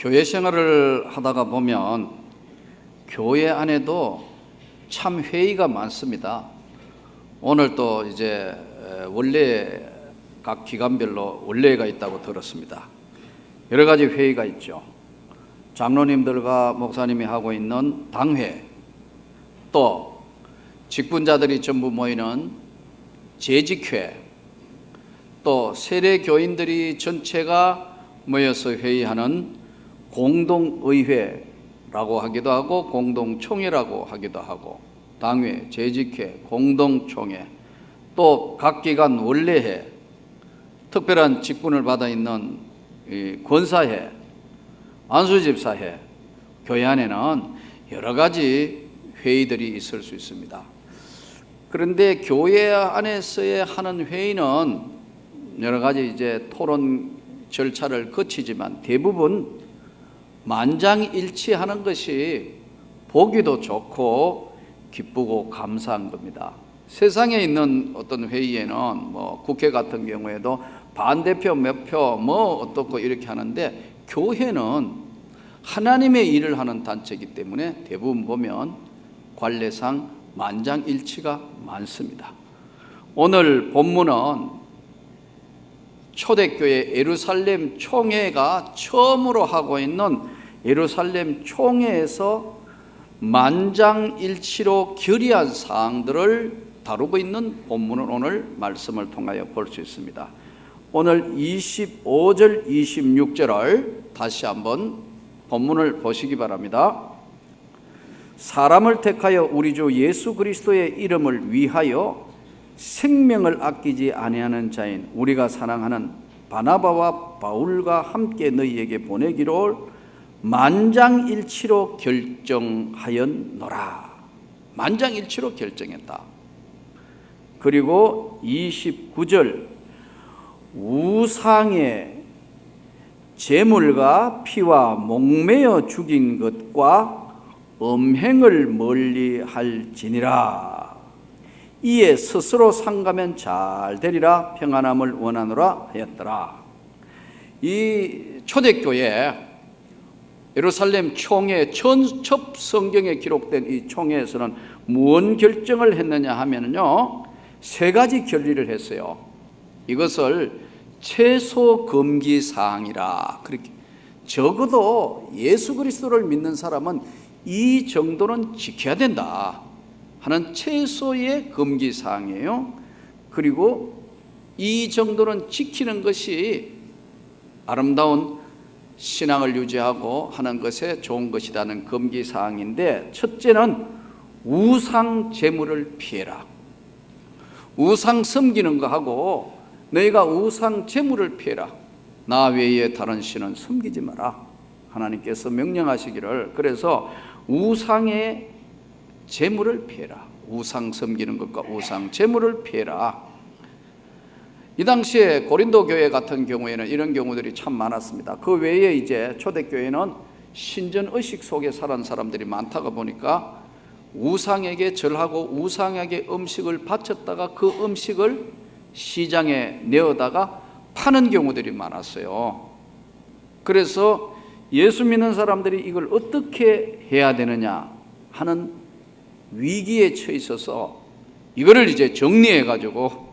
교회 생활을 하다가 보면 교회 안에도 참 회의가 많습니다. 오늘 또 이제 원래 각 기관별로 원래가 있다고 들었습니다. 여러 가지 회의가 있죠. 장로님들과 목사님이 하고 있는 당회, 또 직분자들이 전부 모이는 재직회, 또 세례 교인들이 전체가 모여서 회의하는 공동의회라고 하기도 하고 공동총회라고 하기도 하고 당회, 재직회, 공동총회, 또 각 기관 원래회, 특별한 직분을 받아 있는 이 권사회, 안수집사회, 교회 안에는 여러 가지 회의들이 있을 수 있습니다. 그런데 교회 안에서의 하는 회의는 여러 가지 이제 토론 절차를 거치지만 대부분 만장일치하는 것이 보기도 좋고 기쁘고 감사한 겁니다. 세상에 있는 어떤 회의에는 뭐 국회 같은 경우에도 반대표 몇 표 뭐 어떻고 이렇게 하는데 교회는 하나님의 일을 하는 단체이기 때문에 대부분 보면 관례상 만장일치가 많습니다. 오늘 본문은 초대교회 예루살렘 총회가 처음으로 하고 있는 예루살렘 총회에서 만장일치로 결의한 사항들을 다루고 있는 본문을 오늘 말씀을 통하여 볼 수 있습니다. 오늘 25절, 26절을 다시 한번 본문을 보시기 바랍니다. 사람을 택하여 우리 주 예수 그리스도의 이름을 위하여 생명을 아끼지 아니하는 자인 우리가 사랑하는 바나바와 바울과 함께 너희에게 보내기로 만장일치로 결정하였노라. 만장일치로 결정했다. 그리고 29절 우상의 재물과 피와 목매어 죽인 것과 음행을 멀리 할지니라. 이에 스스로 상가면 잘 되리라 평안함을 원하노라 하였더라. 이 초대교회 예루살렘 총회 첫 성경에 기록된 이 총회에서는 무언 결정을 했느냐 하면요 세 가지 결의를 했어요. 이것을 최소 금기 사항이라 그렇게 적어도 예수 그리스도를 믿는 사람은 이 정도는 지켜야 된다 하는 최소의 금기 사항이에요. 그리고 이 정도는 지키는 것이 아름다운 신앙을 유지하고 하는 것에 좋은 것이라는 금기 사항인데 첫째는 우상 제물을 피해라. 우상 섬기는 거 하고 너희가 우상 제물을 피해라. 나 외에 다른 신은 섬기지 마라. 하나님께서 명령하시기를 그래서 우상의 제물을 피해라. 우상 섬기는 것과 우상 제물을 피해라. 이 당시에 고린도 교회 같은 경우에는 이런 경우들이 참 많았습니다. 그 외에 이제 초대교회는 신전 의식 속에 살은 사람들이 많다가 보니까 우상에게 절하고 우상에게 음식을 바쳤다가 그 음식을 시장에 내어다가 파는 경우들이 많았어요. 그래서 예수 믿는 사람들이 이걸 어떻게 해야 되느냐 하는 위기에 처해 있어서 이거를 이제 정리해 가지고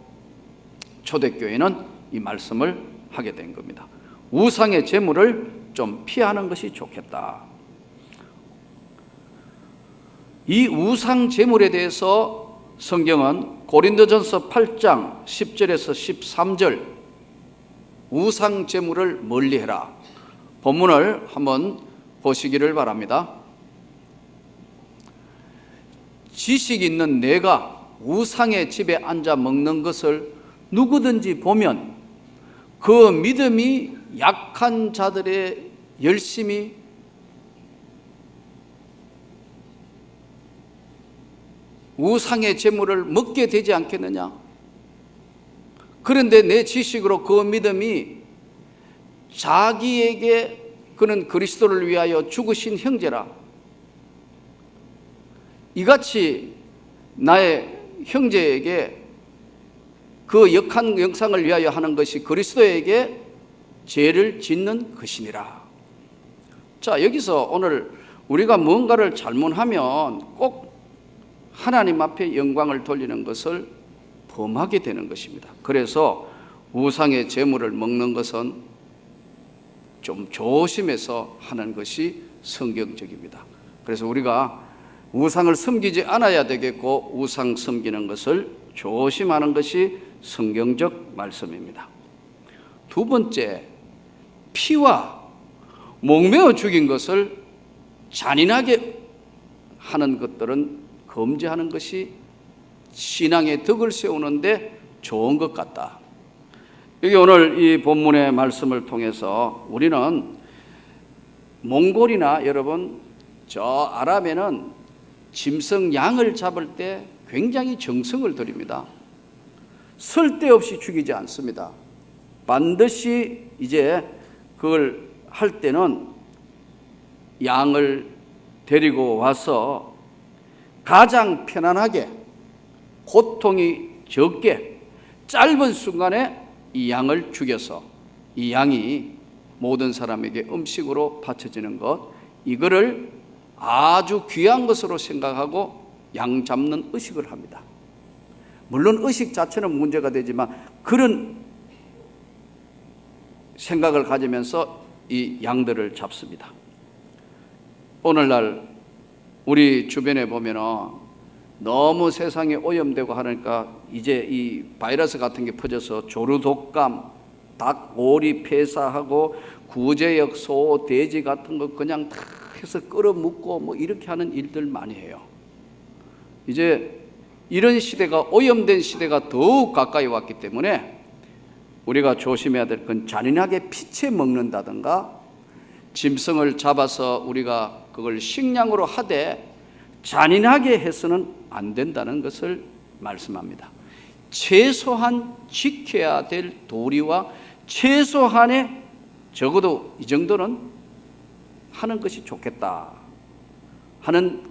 초대교회는 이 말씀을 하게 된 겁니다. 우상의 재물을 좀 피하는 것이 좋겠다. 이 우상 재물에 대해서 성경은 고린도전서 8장 10절에서 13절 우상 재물을 멀리해라. 본문을 한번 보시기를 바랍니다. 지식 있는 내가 우상의 집에 앉아 먹는 것을 누구든지 보면 그 믿음이 약한 자들의 열심히 우상의 재물을 먹게 되지 않겠느냐? 그런데 내 지식으로 그 믿음이 자기에게 그는 그리스도를 위하여 죽으신 형제라. 이같이 나의 형제에게 그 역한 영상을 위하여 하는 것이 그리스도에게 죄를 짓는 것이니라. 자, 여기서 오늘 우리가 뭔가를 잘못하면 꼭 하나님 앞에 영광을 돌리는 것을 범하게 되는 것입니다. 그래서 우상의 재물을 먹는 것은 좀 조심해서 하는 것이 성경적입니다. 그래서 우리가 우상을 섬기지 않아야 되겠고 우상 섬기는 것을 조심하는 것이 성경적 말씀입니다. 두 번째, 피와 목매어 죽인 것을 잔인하게 하는 것들은 금지하는 것이 신앙의 덕을 세우는데 좋은 것 같다. 여기 오늘 이 본문의 말씀을 통해서 우리는 몽골이나 여러분 저 아랍에는 짐승 양을 잡을 때 굉장히 정성을 들입니다. 쓸데없이 죽이지 않습니다. 반드시 이제 그걸 할 때는 양을 데리고 와서 가장 편안하게 고통이 적게 짧은 순간에 이 양을 죽여서 이 양이 모든 사람에게 음식으로 바쳐지는 것 이거를 아주 귀한 것으로 생각하고 양 잡는 의식을 합니다. 물론 의식 자체는 문제가 되지만 그런 생각을 가지면서 이 양들을 잡습니다. 오늘날 우리 주변에 보면은 너무 세상에 오염되고 하니까 이제 이 바이러스 같은 게 퍼져서 조류독감, 닭, 오리 폐사하고 구제역, 소, 돼지 같은 거 그냥 다 해서 끌어묻고 뭐 이렇게 하는 일들 많이 해요. 이제 이런 시대가 오염된 시대가 더욱 가까이 왔기 때문에 우리가 조심해야 될 건 잔인하게 피채 먹는다든가 짐승을 잡아서 우리가 그걸 식량으로 하되 잔인하게 해서는 안 된다는 것을 말씀합니다. 최소한 지켜야 될 도리와 최소한의 적어도 이 정도는 하는 것이 좋겠다 하는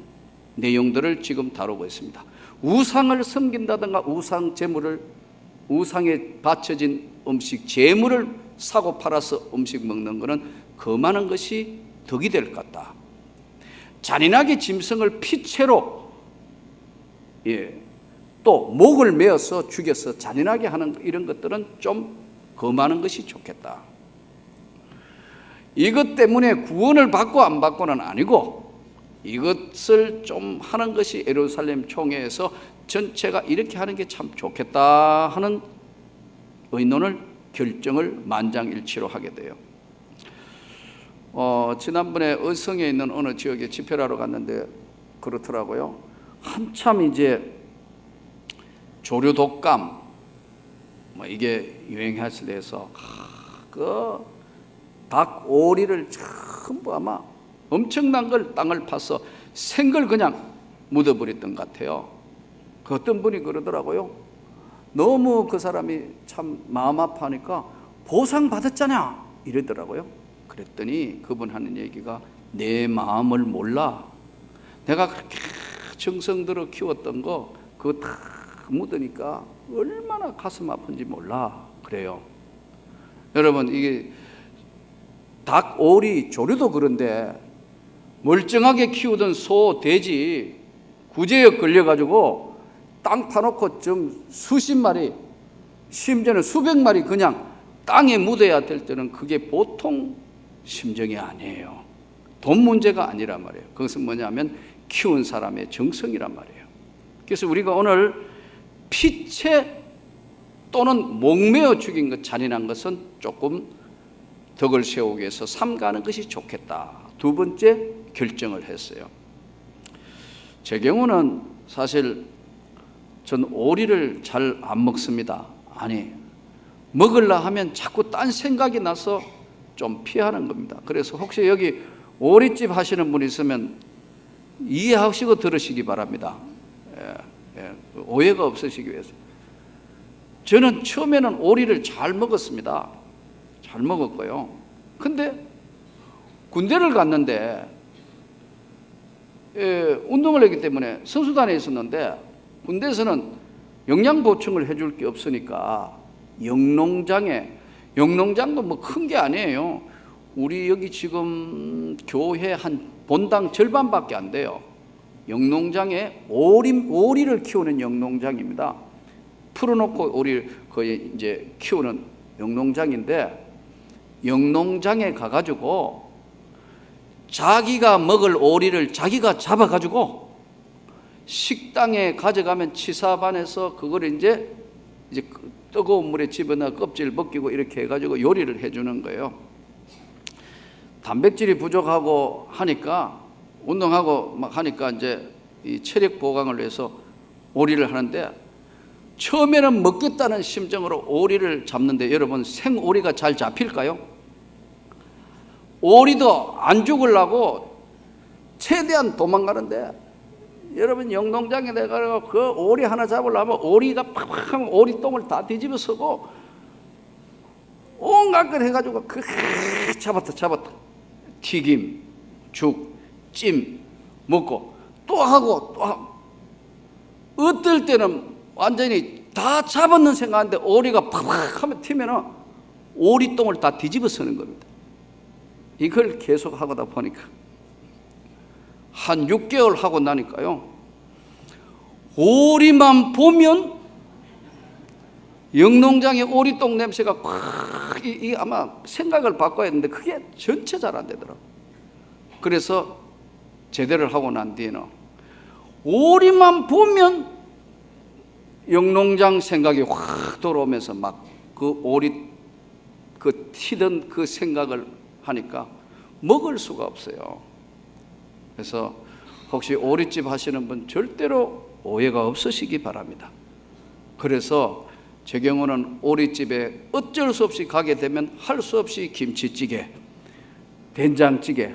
내용들을 지금 다루고 있습니다. 우상을 섬긴다든가 우상 제물을 우상에 바쳐진 음식 제물을 사고 팔아서 음식 먹는 것은 거만한 것이 덕이 될 것 같다. 잔인하게 짐승을 피채로 예, 또 목을 메어서 죽여서 잔인하게 하는 이런 것들은 좀 거만한 것이 좋겠다. 이것 때문에 구원을 받고 안 받고는 아니고 이것을 좀 하는 것이 예루살렘 총회에서 전체가 이렇게 하는 게 참 좋겠다 하는 의논을 결정을 만장일치로 하게 돼요. 어, 지난번에 의성에 있는 어느 지역에 집회를 하러 갔는데 그렇더라고요. 한참 이제 조류 독감 뭐 이게 유행했을 때서 그닭 오리를 전부 아마 엄청난 걸 땅을 파서 생걸 그냥 묻어버렸던 것 같아요. 그 어떤 분이 그러더라고요. 너무 그 사람이 참 마음 아파하니까 보상 받았잖아 이러더라고요. 그랬더니 그분 하는 얘기가 내 마음을 몰라. 내가 그렇게 정성 들어 키웠던 거 그거 다 묻으니까 얼마나 가슴 아픈지 몰라. 그래요. 여러분 이게 닭, 오리, 조류도 그런데 멀쩡하게 키우던 소, 돼지 구제역 걸려가지고 땅 파놓고 좀 수십 마리, 심지어는 수백 마리 그냥 땅에 묻어야 될 때는 그게 보통 심정이 아니에요. 돈 문제가 아니란 말이에요. 그것은 뭐냐면 키운 사람의 정성이란 말이에요. 그래서 우리가 오늘 피채 또는 목매어 죽인 것 잔인한 것은 조금 덕을 세우기 위해서 삼가는 것이 좋겠다. 두 번째 결정을 했어요. 제 경우는 사실 전 오리를 잘 안 먹습니다. 아니 먹을라 하면 자꾸 딴 생각이 나서 좀 피하는 겁니다. 그래서 혹시 여기 오리집 하시는 분 있으면 이해하시고 들으시기 바랍니다. 예, 예, 오해가 없으시기 위해서. 저는 처음에는 오리를 잘 먹었습니다. 잘 먹었고요. 근데 군대를 갔는데 예, 운동을 했기 때문에 선수단에 있었는데 군대에서는 영양 보충을 해줄 게 없으니까 영농장에 영농장도 뭐 큰 게 아니에요. 우리 여기 지금 교회 한 본당 절반밖에 안 돼요. 영농장에 오리 오리를 키우는 영농장입니다. 풀어놓고 오리 거의 이제 키우는 영농장인데 영농장에 가가지고 자기가 먹을 오리를 자기가 잡아가지고 식당에 가져가면 치사반에서 그걸 이제 이제 그 뜨거운 물에 집어넣어 껍질 벗기고 이렇게 해가지고 요리를 해주는 거예요. 단백질이 부족하고 하니까 운동하고 막 하니까 이제 이 체력 보강을 위해서 오리를 하는데 처음에는 먹겠다는 심정으로 오리를 잡는데 여러분 생오리가 잘 잡힐까요? 오리도 안 죽으려고 최대한 도망가는데 여러분 영농장에 내가 그 오리 하나 잡으려면 오리가 팍팍 오리 똥을 다 뒤집어 쓰고 온갖 걸 해가지고 그 잡았다 잡았다 튀김, 죽, 찜 먹고 또 하고 또 하고 어떨 때는 완전히 다 잡았는 생각하는데 오리가 팍팍 하면 튀면은 오리 똥을 다 뒤집어 쓰는 겁니다. 이걸 계속 하다 보니까 한 6개월 하고 나니까요. 오리만 보면 영농장의 오리똥 냄새가 콱, 이, 이 아마 생각을 바꿔야 했는데 그게 전체 잘 안 되더라고. 그래서 제대를 하고 난 뒤에는 오리만 보면 영농장 생각이 확 돌아오면서 막 그 오리 그 튀던 그 생각을 하니까 먹을 수가 없어요. 그래서 혹시 오리집 하시는 분 절대로 오해가 없으시기 바랍니다. 그래서 제 경우는 오리집에 어쩔 수 없이 가게 되면 할 수 없이 김치찌개, 된장찌개,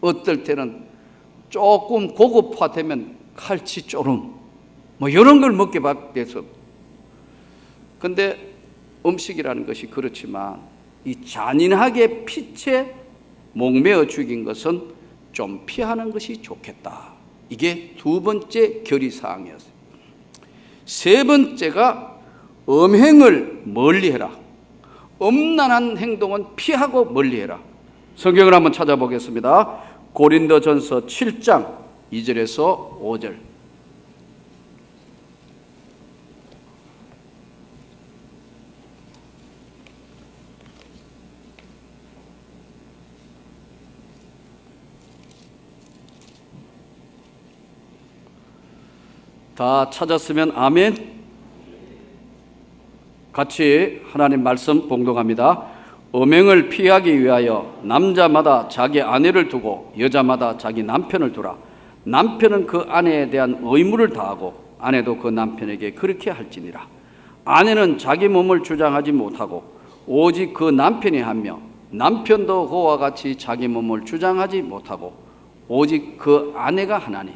어떨 때는 조금 고급화되면 칼치조름, 뭐 이런 걸 먹게 돼서. 근데 음식이라는 것이 그렇지만 이 잔인하게 피체 목매어 죽인 것은 좀 피하는 것이 좋겠다. 이게 두 번째 결의사항이었어요. 세 번째가 음행을 멀리해라. 음란한 행동은 피하고 멀리해라. 성경을 한번 찾아보겠습니다. 고린도전서 7장 2절에서 5절. 다 찾았으면 아멘. 같이 하나님 말씀 봉독합니다. 음행을 피하기 위하여 남자마다 자기 아내를 두고 여자마다 자기 남편을 두라. 남편은 그 아내에 대한 의무를 다하고 아내도 그 남편에게 그렇게 할지니라. 아내는 자기 몸을 주장하지 못하고 오직 그 남편이 하며 남편도 그와 같이 자기 몸을 주장하지 못하고 오직 그 아내가 하나니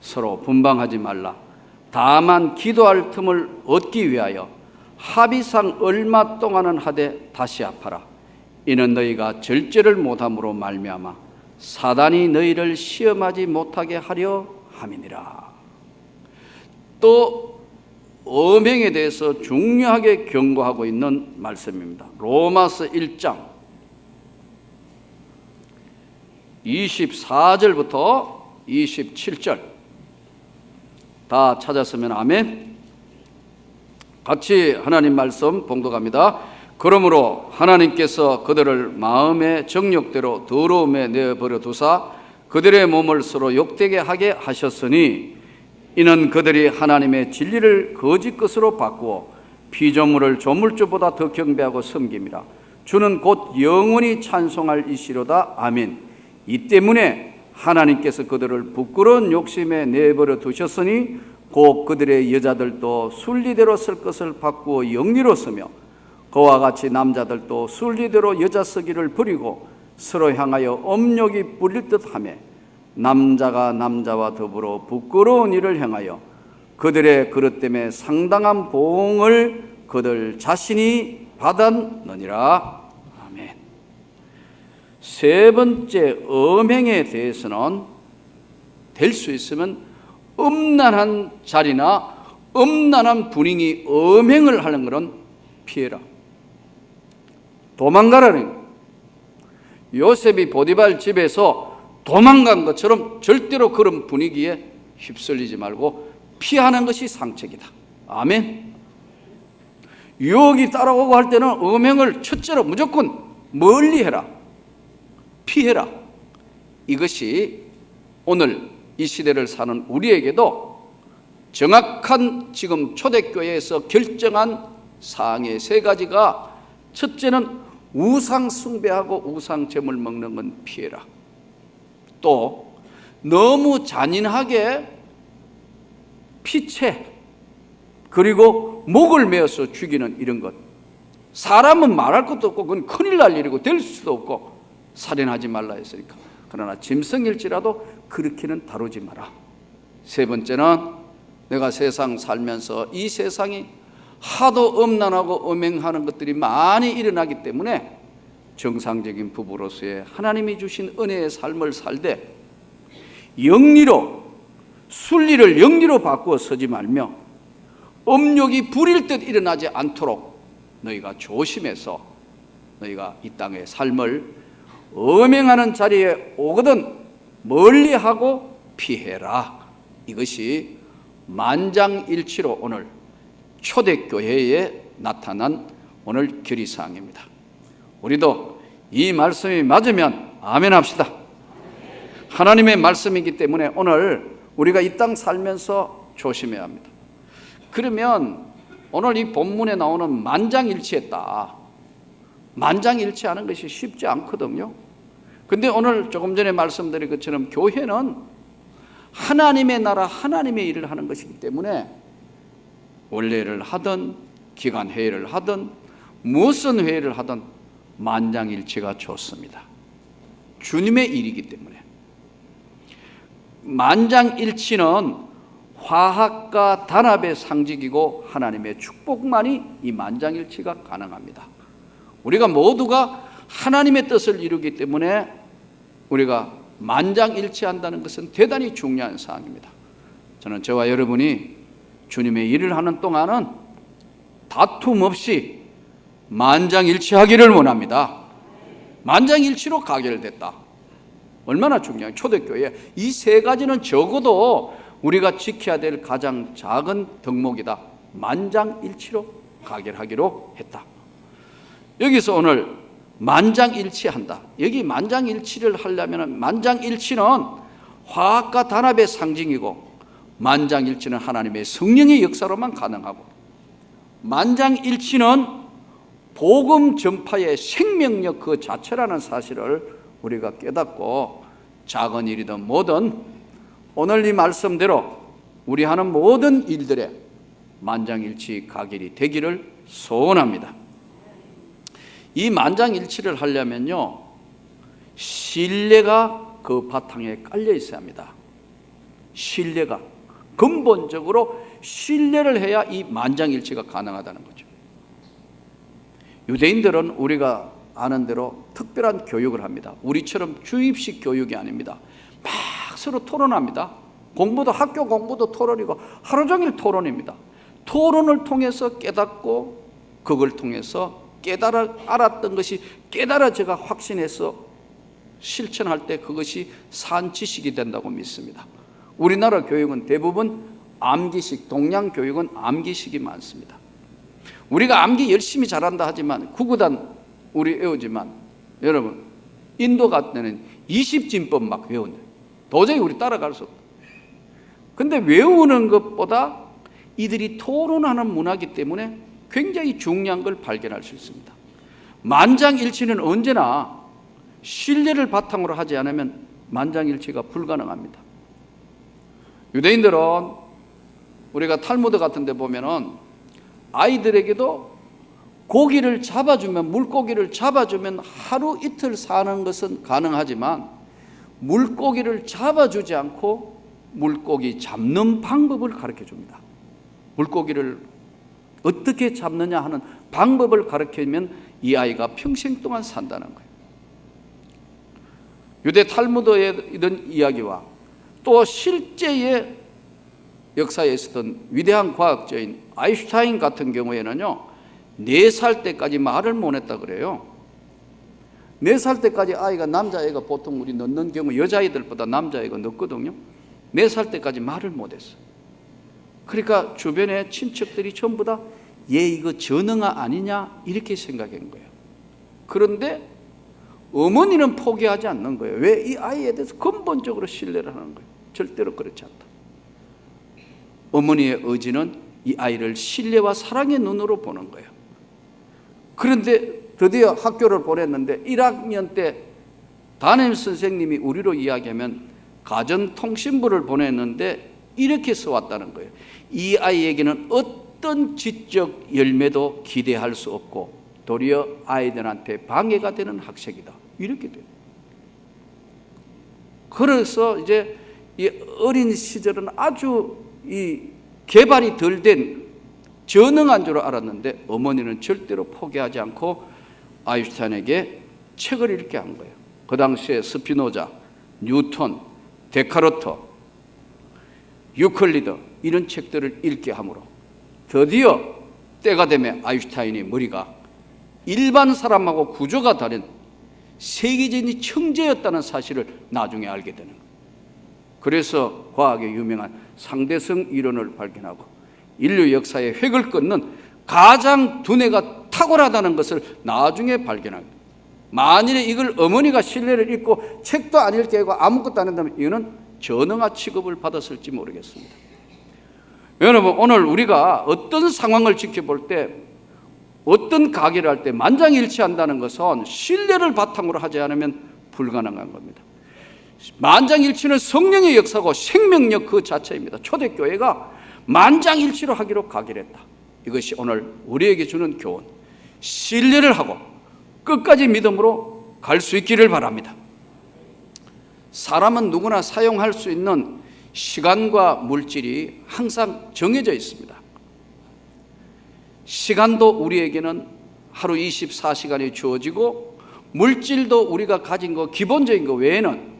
서로 분방하지 말라. 다만 기도할 틈을 얻기 위하여 합의상 얼마 동안은 하되 다시 아파라. 이는 너희가 절제를 못함으로 말미암아 사단이 너희를 시험하지 못하게 하려 함이니라. 또 음행에 대해서 중요하게 경고하고 있는 말씀입니다. 로마서 1장 24절부터 27절 다 찾았으면 아멘. 같이 하나님 말씀 봉독합니다. 그러므로 하나님께서 그들을 마음의 정욕대로 더러움에 내버려 두사 그들의 몸을 서로 욕되게 하게 하셨으니 이는 그들이 하나님의 진리를 거짓 것으로 바꾸어 피조물을 조물주보다 더 경배하고 섬김이라 주는 곧 영원히 찬송할 이시로다 아멘 이 때문에 하나님께서 그들을 부끄러운 욕심에 내버려 두셨으니 곧 그들의 여자들도 순리대로 쓸 것을 바꾸어 영리로 쓰며 그와 같이 남자들도 순리대로 여자 쓰기를 버리고 서로 향하여 엄욕이 뿌릴 듯하며 남자가 남자와 더불어 부끄러운 일을 행하여 그들의 그릇 때문에 상당한 보응을 그들 자신이 받았느니라. 세 번째 음행에 대해서는 될 수 있으면 음란한 자리나 음란한 분위기, 음행을 하는 것은 피해라. 도망가라는. 요셉이 보디발 집에서 도망간 것처럼 절대로 그런 분위기에 휩쓸리지 말고 피하는 것이 상책이다. 아멘. 유혹이 따라오고 할 때는 음행을 첫째로 무조건 멀리 해라. 피해라. 이것이 오늘 이 시대를 사는 우리에게도 정확한 지금 초대교회에서 결정한 사항의 세 가지가 첫째는 우상 숭배하고 우상 제물 먹는 건 피해라. 또 너무 잔인하게 피체 그리고 목을 메어서 죽이는 이런 것. 사람은 말할 것도 없고 그건 큰일 날 일이고 될 수도 없고 살인하지 말라 했으니까. 그러나 짐승일지라도 그렇게는 다루지 마라. 세 번째는 내가 세상 살면서 이 세상이 하도 음란하고 음행하는 것들이 많이 일어나기 때문에 정상적인 부부로서의 하나님이 주신 은혜의 삶을 살되 영리로 순리를 영리로 바꾸어 서지 말며 음욕이 불일 듯 일어나지 않도록 너희가 조심해서 너희가 이 땅의 삶을 음행하는 자리에 오거든 멀리하고 피해라. 이것이 만장일치로 오늘 초대교회에 나타난 오늘 결의사항입니다. 우리도 이 말씀이 맞으면 아멘 합시다. 하나님의 말씀이기 때문에 오늘 우리가 이 땅 살면서 조심해야 합니다. 그러면 오늘 이 본문에 나오는 만장일치했다. 만장일치하는 것이 쉽지 않거든요. 근데 오늘 조금 전에 말씀드린 것처럼 교회는 하나님의 나라, 하나님의 일을 하는 것이기 때문에 원래를 하든 기간 회의를 하든 무슨 회의를 하든 만장일치가 좋습니다. 주님의 일이기 때문에 만장일치는 화합과 단합의 상징이고 하나님의 축복만이 이 만장일치가 가능합니다. 우리가 모두가 하나님의 뜻을 이루기 때문에 우리가 만장일치한다는 것은 대단히 중요한 사항입니다. 저는 저와 여러분이 주님의 일을 하는 동안은 다툼 없이 만장일치하기를 원합니다. 만장일치로 가결됐다. 얼마나 중요해요. 초대교회 이 세 가지는 적어도 우리가 지켜야 될 가장 작은 덕목이다. 만장일치로 가결하기로 했다. 여기서 오늘 만장일치한다. 여기 만장일치를 하려면 만장일치는 화합과 단합의 상징이고 만장일치는 하나님의 성령의 역사로만 가능하고 만장일치는 복음 전파의 생명력 그 자체라는 사실을 우리가 깨닫고 작은 일이든 뭐든 오늘 이 말씀대로 우리 하는 모든 일들에 만장일치 가결이 되기를 소원합니다. 이 만장일치를 하려면요, 신뢰가 그 바탕에 깔려 있어야 합니다. 신뢰가 근본적으로 신뢰를 해야 이 만장일치가 가능하다는 거죠. 유대인들은 우리가 아는 대로 특별한 교육을 합니다. 우리처럼 주입식 교육이 아닙니다. 막 서로 토론합니다. 공부도 학교 공부도 토론이고 하루 종일 토론입니다. 토론을 통해서 깨닫고 그걸 통해서 깨달아 알았던 것이 깨달아져가 확신해서 실천할 때 그것이 산 지식이 된다고 믿습니다. 우리나라 교육은 대부분 암기식, 동양 교육은 암기식이 많습니다. 우리가 암기 열심히 잘한다 하지만 구구단 우리 외우지만 여러분 인도 데는 20진법 막 외운다. 도저히 우리 따라갈 수 없다. 근데 외우는 것보다 이들이 토론하는 문화기 때문에 굉장히 중요한 걸 발견할 수 있습니다. 만장일치는 언제나 신뢰를 바탕으로 하지 않으면 만장일치가 불가능합니다. 유대인들은 우리가 탈무드 같은 데 보면은 아이들에게도 고기를 잡아주면 물고기를 잡아주면 하루 이틀 사는 것은 가능하지만 물고기를 잡아주지 않고 물고기 잡는 방법을 가르쳐 줍니다. 물고기를 어떻게 잡느냐 하는 방법을 가르치면 이 아이가 평생 동안 산다는 거예요. 유대 탈무드에 이런 이야기와 또 실제의 역사에 있었던 위대한 과학자인 아인슈타인 같은 경우에는요, 네살 때까지 말을 못 했다 그래요. 네살 때까지 아이가 남자아이가 보통 우리 넣는 경우 여자아이들보다 남자아이가 넣거든요. 네살 때까지 말을 못 했어. 그러니까 주변에 친척들이 전부 다 얘 이거 전응아 아니냐 이렇게 생각한 거예요. 그런데 어머니는 포기하지 않는 거예요. 왜 이 아이에 대해서 근본적으로 신뢰를 하는 거예요. 절대로 그렇지 않다. 어머니의 의지는 이 아이를 신뢰와 사랑의 눈으로 보는 거예요. 그런데 드디어 학교를 보냈는데 1학년 때 담임 선생님이 우리로 이야기하면 가정통신부를 보냈는데 이렇게 써왔다는 거예요. 이 아이에게는 어떤 지적 열매도 기대할 수 없고 도리어 아이들한테 방해가 되는 학생이다. 이렇게 돼요. 그래서 이제 이 어린 시절은 아주 이 개발이 덜 된 전능한 줄 알았는데 어머니는 절대로 포기하지 않고 아인슈타인에게 책을 읽게 한 거예요. 그 당시에 스피노자, 뉴턴, 데카르트, 유클리드 이런 책들을 읽게 함으로 드디어 때가 되면 아인슈타인의 머리가 일반 사람하고 구조가 다른 세계적인 천재였다는 사실을 나중에 알게 되는 거예요. 그래서 과학의 유명한 상대성 이론을 발견하고 인류 역사의 획을 끊는 가장 두뇌가 탁월하다는 것을 나중에 발견하고 만일에 이걸 어머니가 신뢰를 잊고 책도 안 읽게 하고 아무것도 안 한다면 이거는 전응아 취급을 받았을지 모르겠습니다. 여러분 오늘 우리가 어떤 상황을 지켜볼 때 어떤 가게를 할 때 만장일치한다는 것은 신뢰를 바탕으로 하지 않으면 불가능한 겁니다. 만장일치는 성령의 역사고 생명력 그 자체입니다. 초대교회가 만장일치로 하기로 가결했다. 이것이 오늘 우리에게 주는 교훈. 신뢰를 하고 끝까지 믿음으로 갈 수 있기를 바랍니다. 사람은 누구나 사용할 수 있는 시간과 물질이 항상 정해져 있습니다. 시간도 우리에게는 하루 24시간이 주어지고 물질도 우리가 가진 거 기본적인 거 외에는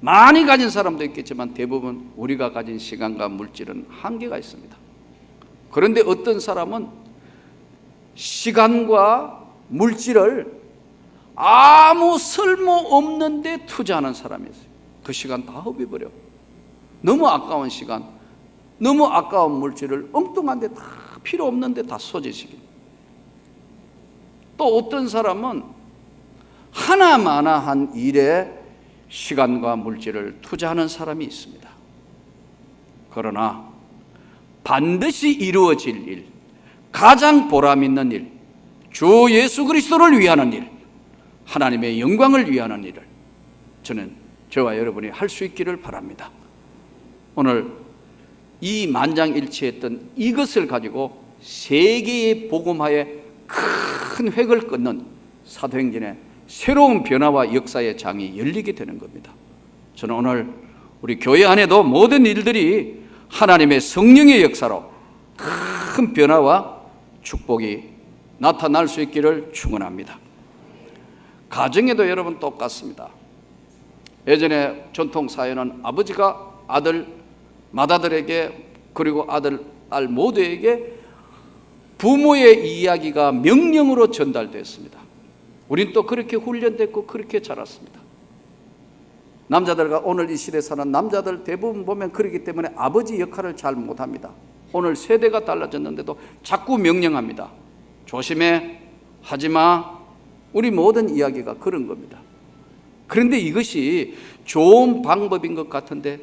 많이 가진 사람도 있겠지만 대부분 우리가 가진 시간과 물질은 한계가 있습니다. 그런데 어떤 사람은 시간과 물질을 아무 쓸모 없는데 투자하는 사람이 있어요. 그 시간 다 허비버려. 너무 아까운 시간, 너무 아까운 물질을 엉뚱한데 다 필요 없는데 다 소지시키. 또 어떤 사람은 하나마나한 일에 시간과 물질을 투자하는 사람이 있습니다. 그러나 반드시 이루어질 일, 가장 보람 있는 일, 주 예수 그리스도를 위하는 일, 하나님의 영광을 위하는 일을 저는 저와 여러분이 할 수 있기를 바랍니다. 오늘 이 만장일치했던 이것을 가지고 세계의 복음화에 큰 획을 끊는 사도행전의 새로운 변화와 역사의 장이 열리게 되는 겁니다. 저는 오늘 우리 교회 안에도 모든 일들이 하나님의 성령의 역사로 큰 변화와 축복이 나타날 수 있기를 축원합니다. 가정에도 여러분 똑같습니다. 예전에 전통 사회는 아버지가 아들 맏아들에게 그리고 아들 딸 모두에게 부모의 이야기가 명령으로 전달됐습니다. 우린 또 그렇게 훈련됐고 그렇게 자랐습니다. 남자들과 오늘 이 시대 사는 남자들 대부분 보면 그러기 때문에 아버지 역할을 잘 못합니다. 오늘 세대가 달라졌는데도 자꾸 명령합니다. 조심해, 하지 마. 우리 모든 이야기가 그런 겁니다. 그런데 이것이 좋은 방법인 것 같은데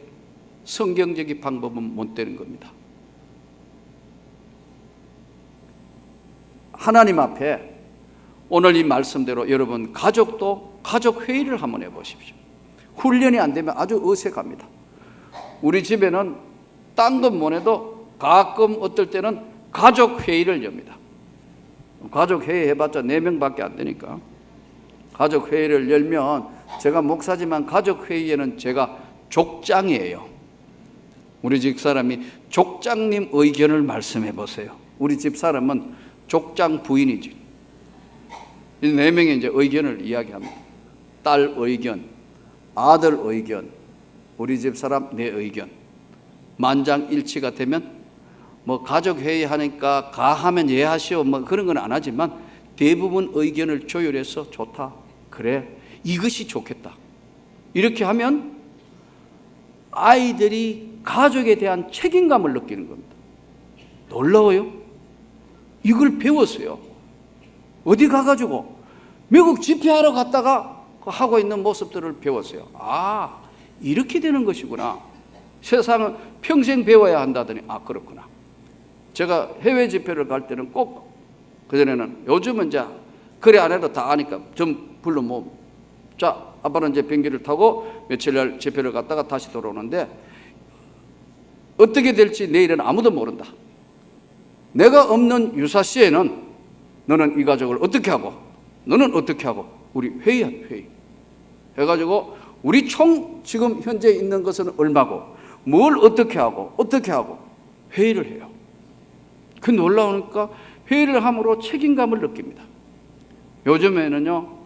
성경적인 방법은 못 되는 겁니다. 하나님 앞에 오늘 이 말씀대로 여러분 가족도 가족 회의를 한번 해보십시오. 훈련이 안 되면 아주 어색합니다. 우리 집에는 딴건 못해도 가끔 어떨 때는 가족 회의를 엽니다. 가족 회의 해봤자 네 명밖에 안 되니까 가족 회의를 열면 제가 목사지만 가족 회의에는 제가 족장이에요. 우리 집 사람이 족장님 의견을 말씀해 보세요. 우리 집 사람은 족장 부인이지. 이 네 명의 이제 의견을 이야기합니다. 딸 의견, 아들 의견, 우리 집 사람 내 의견. 만장일치가 되면 뭐 가족 회의 하니까 가 하면 예 하시오 뭐 그런 건 안 하지만 대부분 의견을 조율해서 좋다 그래 이것이 좋겠다. 이렇게 하면 아이들이 가족에 대한 책임감을 느끼는 겁니다. 놀라워요. 이걸 배웠어요. 어디 가가지고 미국 집회하러 갔다가 그 하고 있는 모습들을 배웠어요. 아, 이렇게 되는 것이구나. 세상은 평생 배워야 한다더니, 아, 그렇구나. 제가 해외 집회를 갈 때는 꼭, 그전에는 요즘은 이제 그래 안 해도 다 아니까 좀 불러 모 자, 아빠는 이제 비행기를 타고 며칠 날 집회를 갔다가 다시 돌아오는데 어떻게 될지 내일은 아무도 모른다. 내가 없는 유사시에는 너는 이 가족을 어떻게 하고 너는 어떻게 하고 우리 회의한 회의 해가지고 우리 총 지금 현재 있는 것은 얼마고 뭘 어떻게 하고 어떻게 하고 회의를 해요. 그 놀라우니까 회의를 함으로 책임감을 느낍니다. 요즘에는요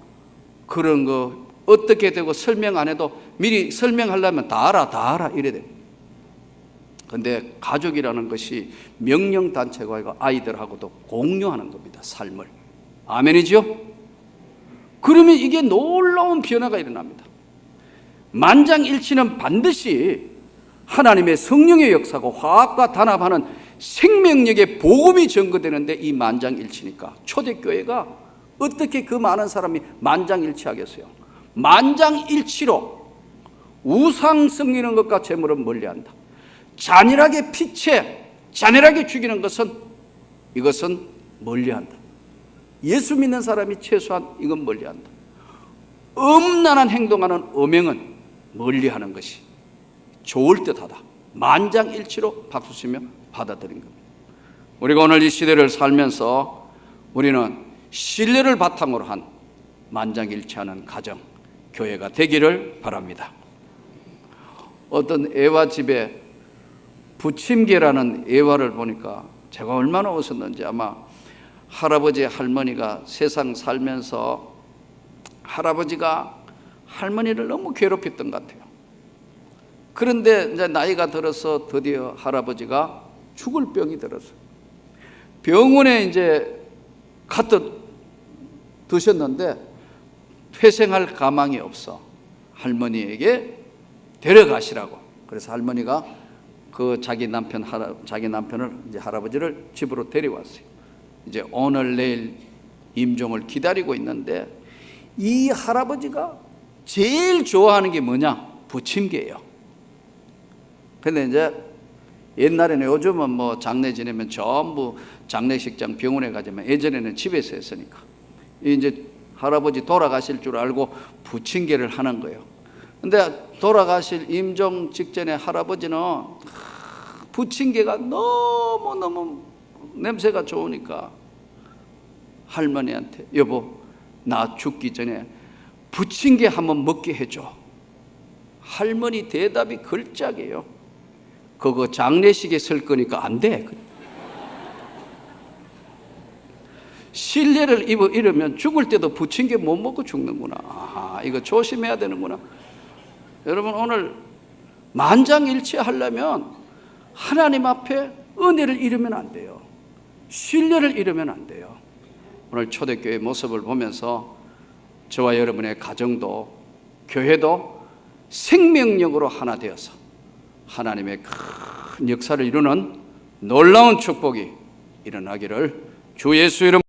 그런 거 어떻게 되고 설명 안 해도 미리 설명하려면 다 알아 다 알아 이래 돼. 근데 가족이라는 것이 명령 단체가 아니고 아이들하고도 공유하는 겁니다. 삶을. 아멘이죠? 그러면 이게 놀라운 변화가 일어납니다. 만장일치는 반드시 하나님의 성령의 역사고 화합과 단합하는 생명력의 복음이 증거되는데 이 만장일치니까 초대교회가 어떻게 그 많은 사람이 만장일치하겠어요? 만장일치로 우상 섬기는 것과 재물은 멀리한다. 잔인하게 피체, 잔인하게 죽이는 것은 이것은 멀리한다. 예수 믿는 사람이 최소한 이건 멀리한다. 음란한 행동하는 음행은 멀리하는 것이 좋을 듯하다. 만장일치로 박수 치며 받아들인 겁니다. 우리가 오늘 이 시대를 살면서 우리는 신뢰를 바탕으로 한 만장일치하는 가정, 교회가 되기를 바랍니다. 어떤 애와 집에 부침개라는 애화를 보니까 제가 얼마나 웃었는지 아마 할아버지 할머니가 세상 살면서 할아버지가 할머니를 너무 괴롭혔던 것 같아요. 그런데 이제 나이가 들어서 드디어 할아버지가 죽을 병이 들었어요. 병원에 이제 갔다 드셨는데 회생할 가망이 없어. 할머니에게 데려가시라고. 그래서 할머니가 그 자기 남편 할아, 자기 남편을 이제 할아버지를 집으로 데려왔어요. 이제 오늘 내일 임종을 기다리고 있는데 이 할아버지가 제일 좋아하는 게 뭐냐? 부침개예요. 근데 이제 옛날에는 요즘은 뭐 장례 지내면 전부 장례식장 병원에 가지만 예전에는 집에서 했으니까 이제 할아버지 돌아가실 줄 알고 부침개를 하는 거예요. 근데 돌아가실 임종 직전에 할아버지는 부침개가 너무너무 냄새가 좋으니까 할머니한테 여보 나 죽기 전에 부침개 한번 먹게 해줘. 할머니 대답이 걸작이에요. 그거 장례식에 쓸 거니까 안 돼. 신뢰를 입어 이러면 죽을 때도 부침개 못 먹고 죽는구나. 아, 이거 조심해야 되는구나. 여러분 오늘 만장일치 하려면 하나님 앞에 은혜를 잃으면 안 돼요. 신뢰를 잃으면 안 돼요. 오늘 초대교회 모습을 보면서 저와 여러분의 가정도 교회도 생명력으로 하나 되어서 하나님의 큰 역사를 이루는 놀라운 축복이 일어나기를 주 예수 이름